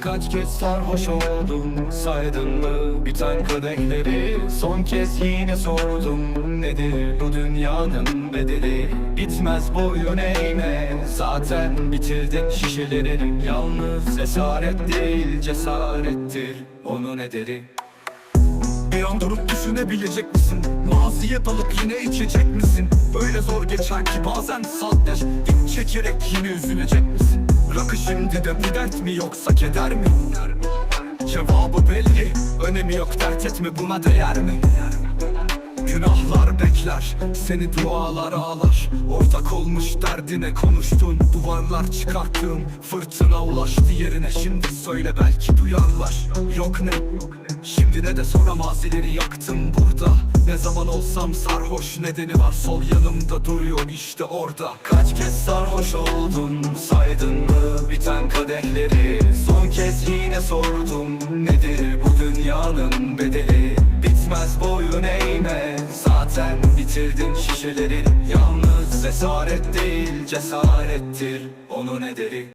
Kaç kez sarhoş oldum saydın mı biten kadehleri Son kez yine sordum nedir bu dünyanın bedeli Bitmez boyun eğme zaten bitirdin şişeleri Yalnız esaret değil cesarettir onun ederi bir an durup düşünebilecek misin? Maziye dalıp yine içecek misin? Böyle zor geçer ki bazen sadece İç çekerek yine üzülecek misin? Rakı şimdi de bir dert mi yoksa keder mi? Cevabı belli Önemi yok dert etme buna değer mi? Günahlar bekler Seni dualar ağlar. Ortak olmuş derdine konuştun Duvarlar çıkarttığım fırtına ulaştı yerine. Şimdi söyle belki duyarlar. Yok ne? Şimdi ne de soramaz ileri yaktım burada zaman olsam sarhoş nedeni var. Sol yanımda duruyor işte orada. Kaç kez sarhoş oldun saydın mı biten kadehleri? Son kez yine sordum Nedir bu dünyanın bedeli? Bitmez boyun eğme Zaten bitirdin şişeleri. Yalnız esaret değil cesarettir. Onun ederi